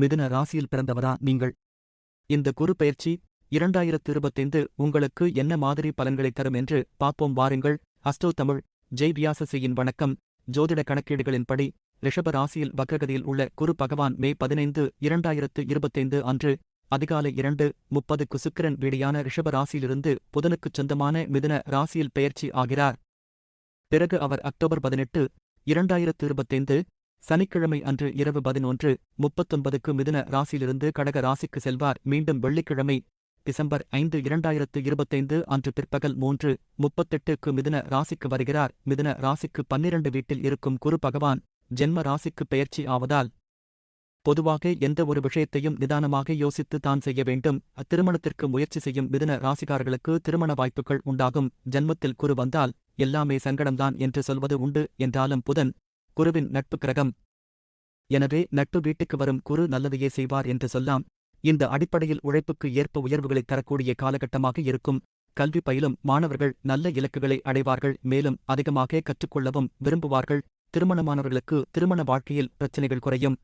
மிதுன ராசியில் பிறந்தவரா நீங்கள்? இந்த குரு பயிற்சி இரண்டாயிரத்து இருபத்தைந்து உங்களுக்கு என்ன மாதிரி பலன்களை தரும் என்று பார்ப்போம் வாருங்கள். அஸ்டோ தமிழ் ஜெய் வியாசசியின் வணக்கம். ஜோதிட கணக்கீடுகளின்படி ரிஷப ராசியில் வக்ரகதியில் உள்ள குரு பகவான் மே பதினைந்து இரண்டாயிரத்து இருபத்தைந்து அன்று அதிகாலை இரண்டு முப்பதுக்கு சுக்கிரன் வீடியான ரிஷப ராசியிலிருந்து புதனுக்குச் சொந்தமான மிதுன ராசியில் பெயர்ச்சி ஆகிறார். பிறகு அவர் அக்டோபர் பதினெட்டு இரண்டாயிரத்து இருபத்தைந்து சனிக்கிழமை அன்று இரவு பதினொன்று முப்பத்தொன்பதுக்கு மிதுன ராசியிலிருந்து கடக ராசிக்கு செல்வார். மீண்டும் வெள்ளிக்கிழமை டிசம்பர் ஐந்து இரண்டாயிரத்து இருபத்தைந்து அன்று பிற்பகல் மூன்று முப்பத்தெட்டுக்கு மிதுன ராசிக்கு வருகிறார். மிதுன ராசிக்கு பன்னிரண்டு வீட்டில் இருக்கும் குரு பகவான் ஜென்ம ராசிக்கு பெயர்ச்சி ஆவதால் பொதுவாக எந்த ஒரு விஷயத்தையும் நிதானமாக யோசித்து தான் செய்ய வேண்டும். திருமணத்திற்கு முயற்சி செய்யும் மிதுன ராசிகாரர்களுக்கு திருமண வாய்ப்புகள் உண்டாகும். ஜன்மத்தில் குரு வந்தால் எல்லாமே சங்கடம்தான் என்று சொல்வது உண்டு. என்றாலும் புதன் குருவின் நட்பு கிரகம். எனவே நட்பு வீட்டுக்கு வரும் குரு நல்லதையே செய்வார் என்று சொல்லாம். இந்த அடிப்படையில் உழைப்புக்கு ஏற்ப உயர்வுகளை தரக்கூடிய காலகட்டமாக இருக்கும். கல்வி பயிலும் மாணவர்கள் நல்ல இலக்குகளை அடைவார்கள். மேலும் அதிகமாக கற்றுக்கொள்ளவும் விரும்புவார்கள். திருமணமானவர்களுக்கு திருமண வாழ்க்கையில் பிரச்சினைகள் குறையும்.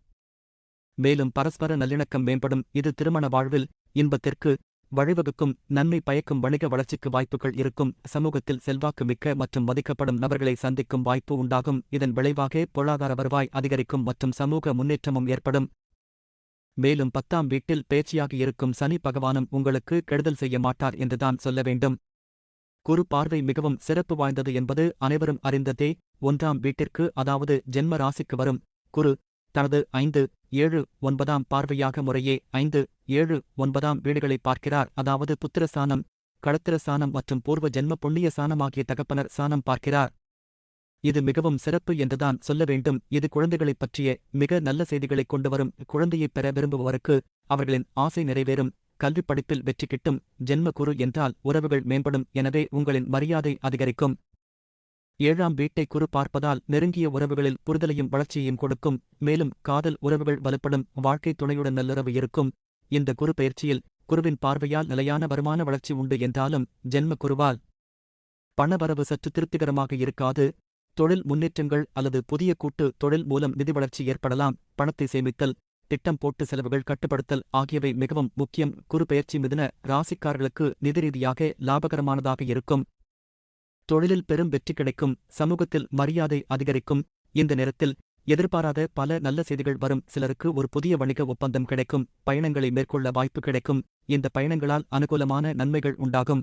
மேலும் பரஸ்பர நல்லிணக்கம் மேம்படும். இது திருமண வாழ்வில் இன்பத்திற்கு வழிவகுக்கும் நன்மை பயக்கும் வணிக வளர்ச்சிக்கு வாய்ப்புகள் இருக்கும். சமூகத்தில் செல்வாக்கு மிக்க மற்றும் மதிக்கப்படும் நபர்களை சந்திக்கும் வாய்ப்பு உண்டாகும். இதன் விளைவாக பொருளாதார வருவாய் அதிகரிக்கும் மற்றும் சமூக முன்னேற்றமும் ஏற்படும். மேலும் பத்தாம் வீட்டில் பேச்சியாக இருக்கும் சனி பகவானும் உங்களுக்கு கெடுதல் செய்ய மாட்டார் என்றுதான் சொல்ல வேண்டும். குரு பார்வை மிகவும் சிறப்பு வாய்ந்தது என்பது அனைவரும் அறிந்ததே ஒன்றாம் வீட்டிற்கு அதாவது ஜென்ம ராசிக்கு வரும் குரு தனது ஐந்து ஏழு ஒன்பதாம் பார்வையாக முறையே ஐந்து ஏழு ஒன்பதாம் வீடுகளை பார்க்கிறார். அதாவது புத்திர களத்திரசானம் களத்திர மற்றும் பூர்வ ஜென்ம புண்ணிய சானமாகிய தகப்பனர் சானம் பார்க்கிறார். இது மிகவும் சிறப்பு என்றுதான் சொல்ல வேண்டும். இது குழந்தைகளைப் பற்றிய மிக நல்ல செய்திகளைக் கொண்டு வரும். குழந்தையைப் பெற விரும்புபவருக்கு அவர்களின் ஆசை நிறைவேறும். கல்வி படிப்பில் வெற்றி கிட்டும். ஜென்ம குரு என்றால் உறவுகள் மேம்படும். எனவே உங்களின் மரியாதை அதிகரிக்கும். ஏழாம் வீட்டை குறு பார்ப்பதால் நெருங்கிய உறவுகளில் புரிதலையும் வளர்ச்சியையும் கொடுக்கும். மேலும் காதல் உறவுகள் வலுப்படும் வாழ்க்கை துணையுடன் நல்லுறவு இருக்கும். இந்த குறு பயிற்சியில் குருவின் பார்வையால் நிலையான வருமான வளர்ச்சி உண்டு என்றாலும் ஜென்ம குருவால் பணவரவு சற்று திருப்திகரமாக இருக்காது. தொழில் முன்னேற்றங்கள் அல்லது புதிய கூட்டு தொழில் மூலம் நிதி வளர்ச்சி ஏற்படலாம். பணத்தை சேமித்தல் திட்டம் போட்டு செலவுகள் கட்டுப்படுத்தல் ஆகியவை மிகவும் முக்கியம். குறு பயிற்சி மிதன ராசிக்காரர்களுக்கு நிதி ரீதியாக லாபகரமானதாக இருக்கும். தொழிலில் பெரும் வெற்றி கிடைக்கும் சமூகத்தில் மரியாதை அதிகரிக்கும். இந்த நேரத்தில் எதிர்பாராத பல நல்ல செய்திகள் வரும். சிலருக்கு ஒரு புதிய வணிக ஒப்பந்தம் கிடைக்கும் பயணங்களை மேற்கொள்ள வாய்ப்பு கிடைக்கும். இந்த பயணங்களால் அனுகூலமான நன்மைகள் உண்டாகும்.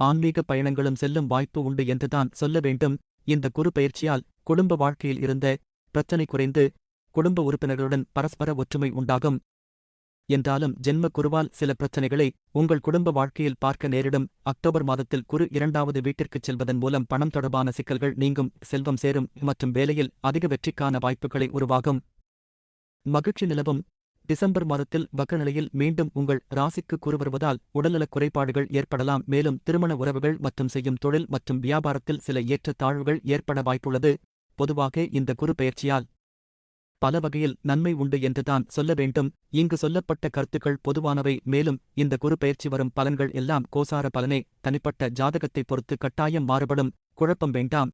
ஆன்மீக பயணங்களும் செல்லும் வாய்ப்பு உண்டு என்றுதான் சொல்ல வேண்டும். இந்த குரு பயிற்சியால் குடும்ப வாழ்க்கையில் இருந்த பிரச்சனை குறைந்து குடும்ப உறுப்பினர்களுடன் பரஸ்பர ஒற்றுமை உண்டாகும். என்றாலும் ஜென்ம குருவால் சில பிரச்சனைகளை உங்கள் குடும்ப வாழ்க்கையில் பார்க்க நேரிடும். அக்டோபர் மாதத்தில் குரு இரண்டாவது வீட்டிற்குச் செல்வதன் மூலம் பணம் தொடர்பான சிக்கல்கள் நீங்கும் செல்வம் சேரும் மற்றும் வேலையில் அதிக வெற்றிக்கான வாய்ப்புகளை உருவாகும். மகிழ்ச்சி நிலவும். டிசம்பர் மாதத்தில் வக்கநிலையில் மீண்டும் உங்கள் ராசிக்கு குறு வருவதால் உடல்நலக் குறைபாடுகள் ஏற்படலாம். மேலும் திருமண உறவுகள் மற்றும் செய்யும் தொழில் மற்றும் வியாபாரத்தில் சில ஏற்ற தாழ்வுகள் ஏற்பட வாய்ப்புள்ளது. பொதுவாக இந்த குரு பெயர்ச்சியால் பல வகையில் நன்மை உண்டு என்றுதான் சொல்ல வேண்டும். இங்கு சொல்லப்பட்ட கருத்துக்கள் பொதுவானவை. மேலும் இந்த குரு பயிற்சி வரும் பலன்கள் எல்லாம் கோசார பலனே. தனிப்பட்ட ஜாதகத்தைப் பொறுத்து கட்டாயம் மாறுபடும். குழப்பம் வேண்டாம்.